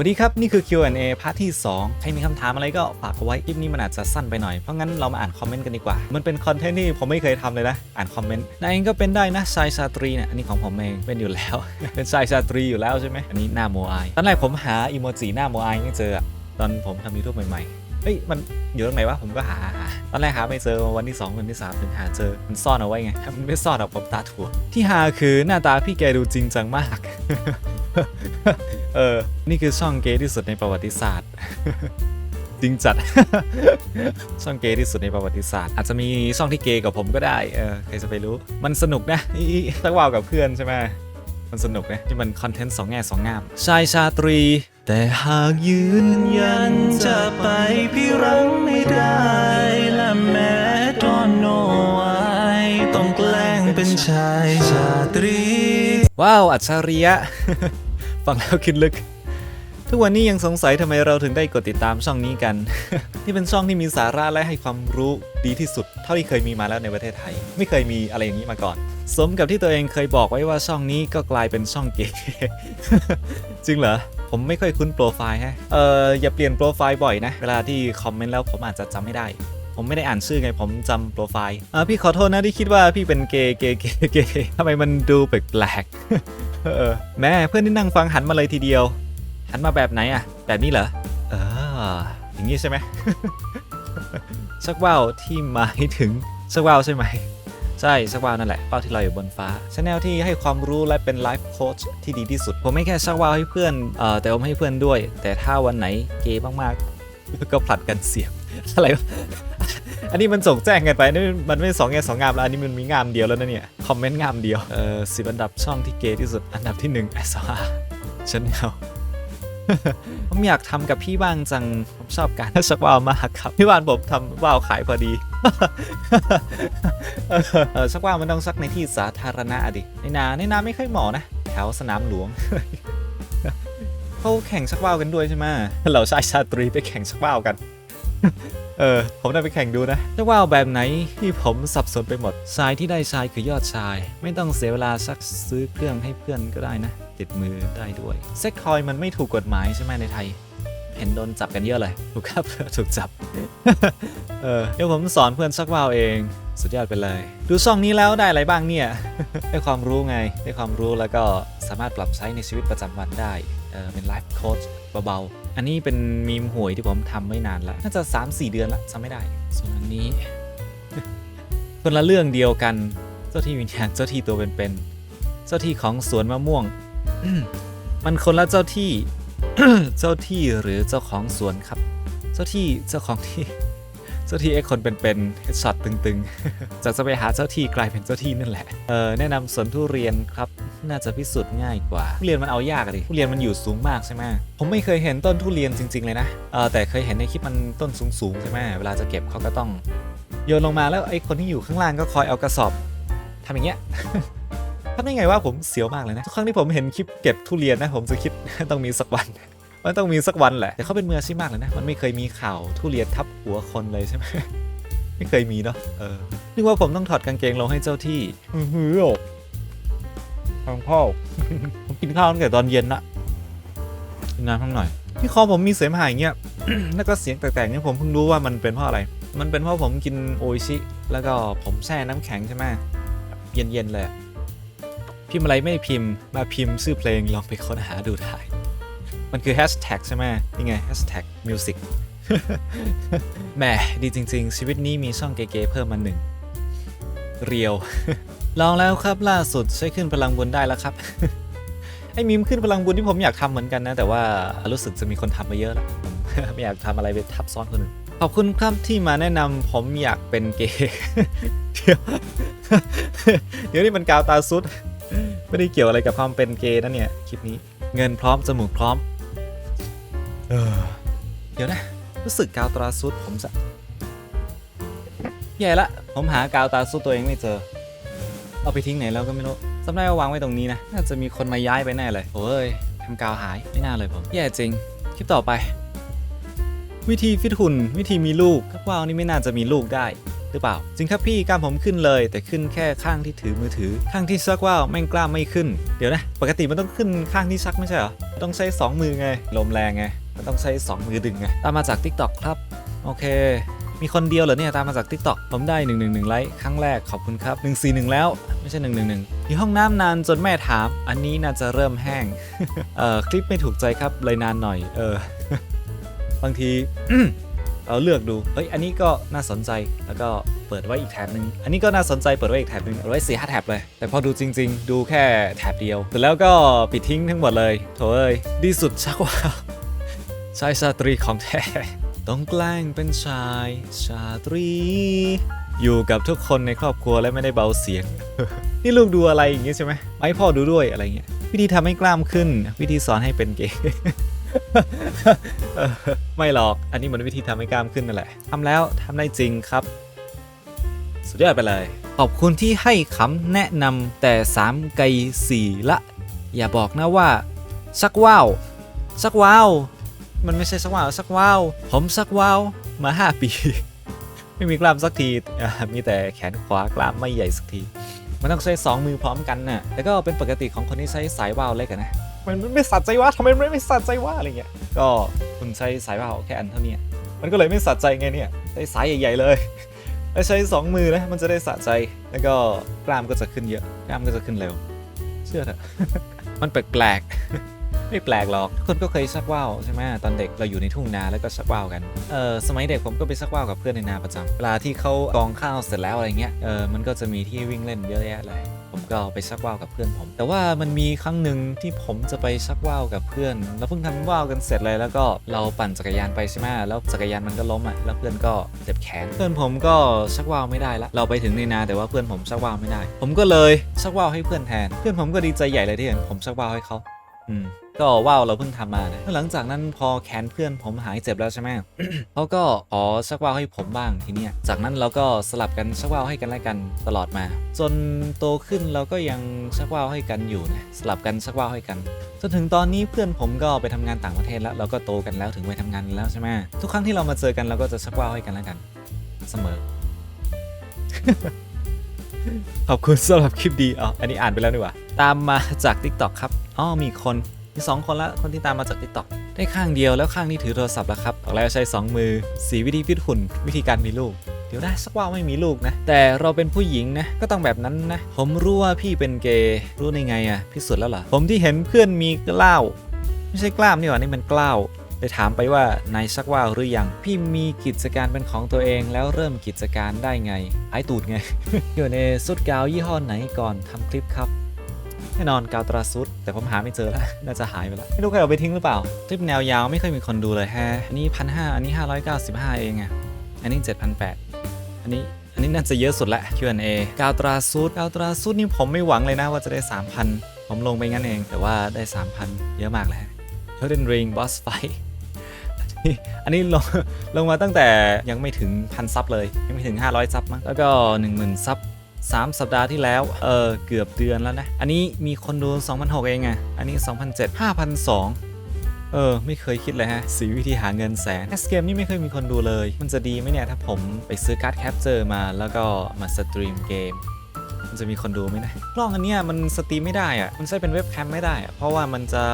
วัสดีครับ นี่คือ Q&A พาร์ทที่ 2 ใครมีคำถามอะไรก็ฝากเอาไว้คลิปนี้มันอาจจะสั้นไปหน่อย เพราะงั้นเรามาอ่านคอมเมนต์กันดีกว่า มันเป็นคอนเทนต์ที่ผมไม่เคยทำเลยนะ อ่านคอมเมนต์นายเองก็เป็นได้นะชายชาตรีเนี่ยอันนี้ของผมเองเป็นอยู่แล้ว เป็นชายชาตรีอยู่แล้วใช่ไหมอันนี้หน้าโมอายตอนแรกผมหาอีโมจิหน้าโมอายไม่เจออะตอนผมทำยูทูบใหม่ๆเฮ้ยมันอยู่ตรงไหนวะผมก็หาหาตอนแรกหาไม่เจอวันที่2วันที่3ถึงหาเจอมันซ่อนเอาไว้ไงมันไม่ซ่อนเอาผมตาถั่วที่หาคือหน้าตาพี่แกดูจริงจังมาก เออ นี่คือช่องเกย์ที่สุดในประวัติศาสตร์ จริงจัด ช่องเกย์ที่สุดในประวัติศาสตร์ อาจจะมีช่องที่เกย์กับผมก็ได้ เออ ใครจะไปรู้ มันสนุกนะอีตั้งวาวกับเพื่อนใช่ไหมมันสนุกนะที่มันคอนเทนต์สองแง่สองงาม ชายชาตรี แต่หากยืนยันจะไปพี่รังไม่ได้และแม้ตอนโนไอต้องแกล้งเป็นชายชาตรี ว้าว อัจฉริยะ ฟังแล้วคิดลึก ทุกวันนี้ยังสงสัยทำไมเราถึงได้กดติดตามช่องนี้กัน นี่เป็นช่องที่มีสาระและให้ความรู้ดีที่สุด เท่าที่เคยมีมาแล้วในประเทศไทย ไม่เคยมีอะไรอย่างนี้มาก่อน สมกับที่ตัวเองเคยบอกไว้ว่าช่องนี้ก็กลายเป็นช่องเกย์จริงเหรอผมไม่ค่อยคุ้นโปรไฟล์ฮะ เอออย่าเปลี่ยนโปรไฟล์บ่อยนะ เวลาที่คอมเมนต์แล้วผมอาจจะจำไม่ได้ ผมไม่ได้อ่านชื่อไงผมจำโปรไฟล์อ่าพี่ขอโทษนะที่คิดว่าพี่เป็นเกย์เกย์เกย์เกย์ทำไมมันดูแปลกๆ เออแม่เพื่อนที่นั่งฟังหันมาเลยทีเดียว หันมาแบบไหนอะแบบนี้เหรอเอออย่างนี้ใช่ไหมชักว่าวที่หมายถึงชักว่าวใช่ไหมใช่ชักว่าวนั่นแหละว่าที่ลอยอยู่บนฟ้าชแนลที่ให้ความรู้และเป็นไลฟ์โค้ชที่ดีที่สุด ผมไม่แค่ชักว่าวให้เพื่อนเอ่อแต่ผมให้เพื่อนด้วย แต่ถ้าวันไหนเกย์มากๆก็ผลัดกันเสียบอะไร อันนี้มันส่งแจ้งกันไปนี่มันไม่สองแง่สองงามแล้วอันนี้มันมีงามเดียวแล้วนะเนี่ย คอมเมนต์งามเดียว เออสิบอันดับช่องที่เกย์ที่สุด อันดับที่หนึ่ง s อ r ชแนลผมอยากทำกับพี่บ้างจัง ผมชอบการชักว่าวมากครับ พี่บ้านผมทำว่าวขายพอดีเออเออชักว่าวมันต้องซักในที่สาธารณะอะดิ ในนาในนาไม่ค่อยเหมาะนะ แถวสนามหลวงเขาแข่งชักว่าวกันด้วยใช่ไหมเราชายชาตรีไปแข่งชักว่าวกัน เออ ผมได้ไปแข่งดูนะชักว่าแบบไหนที่ผมสับสนไปหมดชายที่ได้ชายคือยอดชาย ไม่ต้องเสียเวลาซักซื้อเครื่องให้เพื่อนก็ได้นะ ติดมือได้ด้วยเซ็กคอยมันไม่ถูกกฎหมายใช่ไหมในไทย เห็นโดนจับกันเยอะเลยถูกครับถูกจับ เออเดี๋ยวผมสอนเพื่อนซักว่าวเอง สุดยอดไปเลย ดูช่องนี้แล้วได้อะไรบ้างเนี่ย ได้ความรู้ไง ได้ความรู้แล้วก็สามารถปรับใช้ในชีวิตประจำวันได้เออเป็นไลฟ์โค้ชเบาๆ อันนี้เป็นมีมหวยที่ผมทำไม่นานแล้วน่าจะ 3-4 เดือนละจำไม่ได้ ส่วนอันนี้คนละเรื่องเดียวกัน เจ้าที่วิญญาณเจ้าที่ตัวเป็นๆเจ้าที่ของสวนมะม่วง มันคนละเจ้าที่ เจ้าที่หรือเจ้าของสวนครับ เจ้าที่เจ้าของที่เจ้าที่ไอ้คนเป็นๆช็อตตึงๆ จากจะไปหาเจ้าที่กลายเป็นเจ้าที่นั่นแหละ เออแนะนำสวนทุเรียนครับ น่าจะพิสูจน์ง่ายกว่าทุเรียนมันเอายากอะดิทุเรียนมันอยู่สูงมากใช่ไหมผมไม่เคยเห็นต้นทุเรียนจริง ๆ เลยนะเออแต่เคยเห็นในคลิปมันต้นสูงๆใช่ไหมเวลาจะเก็บเขาก็ต้องโยนลงมาแล้วไอ้คนที่อยู่ข้างล่างก็คอยเอากระสอบทำอย่างเงี้ยทำได้ไงว่าผมเสียวมากเลยนะทุกครั้งที่ผมเห็นคลิปเก็บทุเรียนนะผมจะคิดต้องมีสักวันมันต้องมีสักวันแหละแต่เขาเป็นมืออาชีพมากเลยนะ มันไม่เคยมีข่าวทุเรียนทับหัวคนเลยใช่ไหมไม่เคยมีเนาะเออนึกว่าผมต้องถอดกางเกงลงให้เจ้าที่อือหือ ทางพ่อ ผมกินข้าวตั้งแต่ตอนเย็นละกินน้ำข้างหน่อยที่คอผมมีเสมหะอย่างเงี้ย แล้วก็เสียงแตกๆเนี่ยผมเพิ่งรู้ว่ามันเป็นเพราะอะไร มันเป็นเพราะผมกินโออิชิ แล้วก็ผมแช่น้ำแข็งใช่ไหมเย็นๆเลย พิมพ์อะไรไม่พิมพ์ มาพิมพ์ชื่อเพลงลองไปค้นหาดูได้ มันคือแฮชแท็กใช่ไหมนี่ไงแฮชแท็กมิวสิกแหมดีจริง ๆ ชีวิตนี้มีช่องเก๋ๆเพิ่มมาหนึ่ง เรียว ลองแล้วครับล่าสุดใช้ขึ้นพลังบุญได้แล้วครับ ไอ้มีมขึ้นพลังบุญที่ผมอยากทำเหมือนกันนะ แต่ว่ารู้สึกจะมีคนทำมาเยอะแล้วไม่อยากทำอะไรไปทับซ้อนคนอื่นขอบคุณครับที่มาแนะนำผมอยากเป็นเกย์เดี๋ยวเดี๋ยวนี่มันกาวตาซุด ไม่ได้เกี่ยวอะไรกับความเป็นเกย์นะเนี่ยคลิปนี้เงินพร้อมจมูกพร้อมเออเดี๋ยวนะ รู้สึกกาวตาซุดผมจะแย่ละ ผมหากาวตาซุดตัวเองไม่เจอ เอาไปทิ้งไหนแล้วก็ไม่รู้จำได้ว่าวางไว้ตรงนี้นะ น่าจะมีคนมาย้ายไปแน่เลยโอ้ยทำกาวหายไม่น่าเลยผม แย่จริง คลิปต่อไป วิธีฟิตหุ่น วิธีมีลูกครับว่าวนี่ไม่น่าจะมีลูกได้หรือเปล่า จริงครับพี่กล้ามผมขึ้นเลย แต่ขึ้นแค่ข้างที่ถือมือถือ ข้างที่ซักว่าวแม่งกล้ามไม่ขึ้น เดี๋ยวนะ ปกติมันต้องขึ้นข้างที่ซักไม่ใช่เหรอ ต้องใช้ 2 มือไง ลมแรงไง มันต้องใช้ 2 มือดึงไง ตามมาจาก TikTok ครับ โอเค มีคนเดียวเหรอเนี่ย ตามมาจาก TikTok ผมได้ 111 ไลค์ครั้งแรกขอบคุณครับ 141 แล้ว ไม่ใช่111ที่งหนึ่งมีห้องน้ำนานจนแม่ถาม อันนี้น่าจะเริ่มแห้ง เอ่อคลิปไม่ถูกใจครับเลยนานหน่อย เออ บางทีเราเลือกดู เฮ้ย อันนี้ก็น่าสนใจ แล้วก็เปิดไว้อีกแถบหนึ่งอันนี้ก็น่าสนใจเปิดไว้อีกแถบหนึ่งเอาไว้สี่ห้าแถบเลย แต่พอดูจริง ๆ ดูแค่แถบเดียวเสร็จแล้วก็ปิดทิ้งทั้งหมดเลย โถเอ้ย ดีสุดชักว่าชายชาตรีของแท้ ต้องแกล้งเป็นชายชาตรี อยู่กับทุกคนในครอบครัวและไม่ได้เบาเสียง นี่ลูกดูอะไรอย่างเงี้ยใช่ไหมไอ้พ่อดูด้วยอะไรเงี้ยวิธีทำให้กล้ามขึ้น วิธีสอนให้เป็นเกย์ไม่หรอก อันนี้มันวิธีทำให้กล้ามขึ้นนั่นแหละทำแล้วทำได้จริงครับ สุดยอดไปเลย ขอบคุณที่ให้คำแนะนำแต่ 3 ไกสี่ละ อย่าบอกนะว่า สักว้าว สักว้าว มันไม่ใช่สักว้าวสักว้าวผมสักว้าวมา5ปี ไม่มีกล้ามสักทีอ่ามีแต่แขนขวากล้ามไม่ใหญ่สักที มันต้องใช้สองมือพร้อมกันน่ะแต่ก็เป็นปกติของคนที่ใช้สายว่าวเล็กอะนะมันไม่สัดใจว่าทำไมมันไม่สัดใจว่าอะไรเงี้ยก็คุณใช้สายว่าวแค่อันเท่านี้มันก็เลยไม่สัดใจไงเนี่ยใช้สายใหญ่ๆเลยแล้วใช้สองมือนะมันจะได้สะใจแล้วก็กล้ามก็จะขึ้นเยอะกล้ามก็จะขึ้นเร็ว เชื่อเถอะมันแปลกๆ ไม่แปลกหรอกทุกคนก็เคยชักว่าวใช่ไหมตอนเด็กเราอยู่ในทุ่งนาแล้วก็ชักว่าวกันเออสมัยเด็กผมก็ไปชักว่าวกับเพื่อนในนาประจำเวลาที่เขากองข้าวเสร็จแล้วอะไรเงี้ยเออมันก็จะมีที่วิ่งเล่นเยอะแยะเลยผมก็ไปชักว่าวกับเพื่อนผม แต่ว่ามันมีครั้งหนึ่งที่ผมจะไปชักว่าวกับเพื่อนเราเพิ่งทำว่าวกันเสร็จเลยแล้วก็เราปั่นจักรยานไปใช่ไหมแล้วจักรยานมันก็ล้มอะแล้วเพื่อนก็เจ็บแขน เพื่อนผมก็ชักว่าวไม่ได้ละเราไปถึงในนาแต่ว่าเพื่อนผมชักว่าวไม่ได้ ผมก็เลยชักว่าวให้เพื่อนแทน เพื่อนผมก็ดีใจใหญ่เลยที่เห็นผมชักว่าวให้เขาอืม ก็ว่าวเราเพิ่งทำมานะหลังจากนั้นพอแขนเพื่อนผมหายเจ็บแล้วใช่ไหมเขาก็ขอชักว่าวให้ผมบ้างทีเนี้ยจากนั้นเราก็สลับกันชักว่าวให้กันและกันตลอดมา จนโตขึ้นเราก็ยังชักว่าวให้กันอยู่นะสลับกันชักว่าวให้กันจนถึงตอนนี้เพื่อนผมก็ไปทำงานต่างประเทศแล้วเราก็โตกันแล้วถึงไปทำงานแล้วใช่ไหมทุกครั้งที่เรามาเจอกันเราก็จะชักว่าวให้กันและกัน เสมอขอบคุณสำหรับคลิปดีอ๋ออันนี้อ่านไปแล้วดีกว่า ตามมาจาก TikTok ครับ อ๋อมีคน มีสองคนละคนที่ตามมาจาก TikTok ได้ข้างเดียวแล้วข้างนี้ถือโทรศัพท์แล้วครับบอกแล้วใช้ 2 มือสีวิธีฟิตหุ่น วิธีการมีลูกเดี๋ยวได้สักว่าไม่มีลูกนะ แต่เราเป็นผู้หญิงนะ ก็ต้องแบบนั้นนะ ผมรู้ว่าพี่เป็นเกย์รู้ได้ไงอะพิสูจน์แล้วเหรอผมที่เห็นเพื่อนมีกล้าว ไม่ใช่กล้ามนี่หว่านี่มันกล้าวเลยถามไปว่านายชักว่าวหรือยัง พี่มีกิจการเป็นของตัวเองแล้วเริ่มกิจการได้ไง ไอตูดไง อยู่ในสุดกาวยี่ห้อไหนก่อนทำคลิปครับ แน่นอนกาวตราซุดแต่ผมหาไม่เจอแล้วน่าจะหายไปแล้วไม่รู้ใครเอาไปทิ้งหรือเปล่าคลิปแนวยาวไม่เคยมีคนดูเลยแฮะอันนี้พันห้าอันนี้595เก้าสิบห้าเองอะอันนี้7,800อันนี้อันนี้น่าจะเยอะสุดละ Q&A กาวตราซุดกาวตราซุดนี่ผมไม่หวังเลยนะว่าจะได้ 3,000 ผมลงไปงั้นเอง แต่ว่าได้ 3,000 เยอะมากเลยฮะ Elden Ring Boss Fight อันนี้ลงลงมาตั้งแต่ยังไม่ถึงพันซับเลย ยังไม่ถึง 500 ซับมั้งแล้วก็ 10,000 ซับ 3 สัปดาห์ที่แล้ว เออ เกือบเดือนแล้วนะ อันนี้มีคนดู2,600เองอะอันนี้2,700 5,200เออ ไม่เคยคิดเลยฮะ สีวิธีหาเงินแสนแคสเกมนี่ไม่เคยมีคนดูเลย มันจะดีไหมเนี่ย ถ้าผมไปซื้อการ์ดแคปเจอร์มาแล้วก็มาสตรีมเกมมันจะมีคนดูไหมนะกล้องอันเนี้ยมันสตรีมไม่ได้อะมันใช้เป็นเว็บแคมไม่ได้อะเพราะว่ามันจะ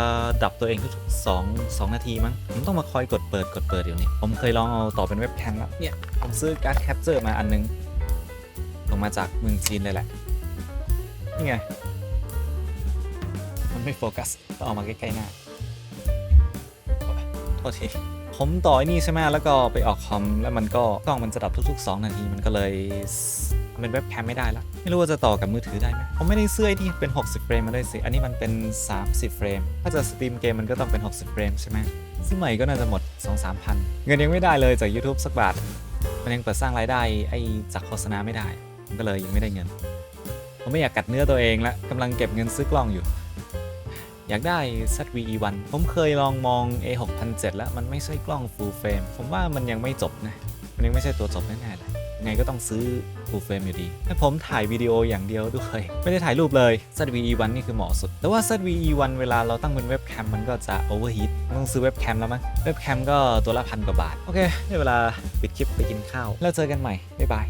ดับตัวเองทุกๆ2 2นาทีมั้งผมต้องมาคอยกดเปิดกดเปิดเดี๋ยวนี้ผมเคยลองเอาต่อเป็นเว็บแคมแล้วเนี่ยผมซื้อการ์ดแคปเจอร์มาอันนึง ส่งมาจากเมืองจีนเลยแหละ นี่ไง มันไม่โฟกัสต้องเอามาใกล้ๆหน้า โทษทีผมต่อไอ้นี่ใช่ไหมแล้วก็ไปออกคอม แล้วมันก็กล้องมันจะดับทุกๆ 2 นาที มันก็เลยเป็นเว็บแคมไม่ได้ละ ไม่รู้ว่าจะต่อกับมือถือได้ไหมผมไม่ได้ซื้อไอ้ที่เป็น 60 เฟรมมาด้วยสิ อันนี้มันเป็น 30 เฟรม ถ้าจะสตรีมเกมมันก็ต้องเป็น 60 เฟรมใช่ไหมซื้อใหม่ก็น่าจะหมด 2-3พันเงินยังไม่ได้เลยจาก YouTube สักบาท มันยังเปิดสร้างรายได้ไอ้จากโฆษณาไม่ได้ มันก็เลยยังไม่ได้เงิน ผมไม่อยากกัดเนื้อตัวเองและกำลังเก็บเงินซื้อกล้องอยู่ อยากได้ ZVE1 ผมเคยลองมอง A6007 แล้วมันไม่ใช่กล้อง full frame ผมว่ามันยังไม่จบนะมันยังไม่ใช่ตัวจบแน่ๆเลยยังไงก็ต้องซื้อ full frame อยู่ดีแต่ผมถ่ายวิดีโออย่างเดียวด้วยไม่ได้ถ่ายรูปเลย ZVE1 นี่คือเหมาะสุด แต่ว่า ZVE1 เวลาเราตั้งเป็นเว็บแคมมันก็จะ overheat ต้องซื้อเว็บแคมแล้วมั้งเว็บแคมก็ตัวละพันกว่าบาท โอเคได้เวลาปิดคลิปไปกินข้าว แล้วเจอกันใหม่บ๊ายบาย